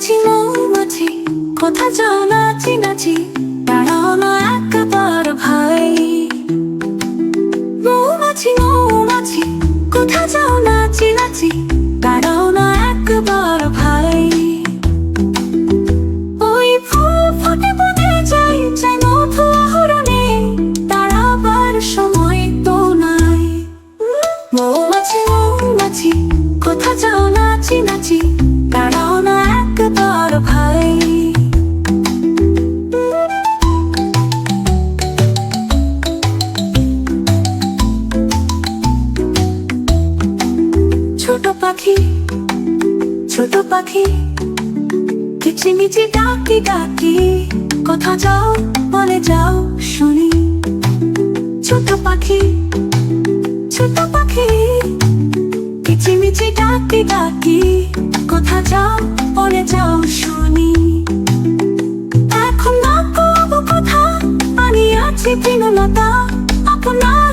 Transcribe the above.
মৌমাছি মৌমাছি, কোথা যাও নাচি নাচি দাঁড়াও না একবার ভাই। মৌমাছি মৌমাছি, কোথা যাও নাচি নাচি দাঁড়াও না একবার ভাই। ওই ফুল ফুটে বনে যাই, চাই মধু আহরণে দাঁড়াবার সময় ছোট পাখি ছোট পাখি, কিচিমিচি ডাকি ডাকি, কথা যাও, বলে যাও, শুনি। ছোট পাখি ছোট পাখি, কিচিমিচি ডাকি ডাকি, কথা যাও, বলে যাও, শুনি। এখন না কথা, আমি আছি বিনলতা, আপনার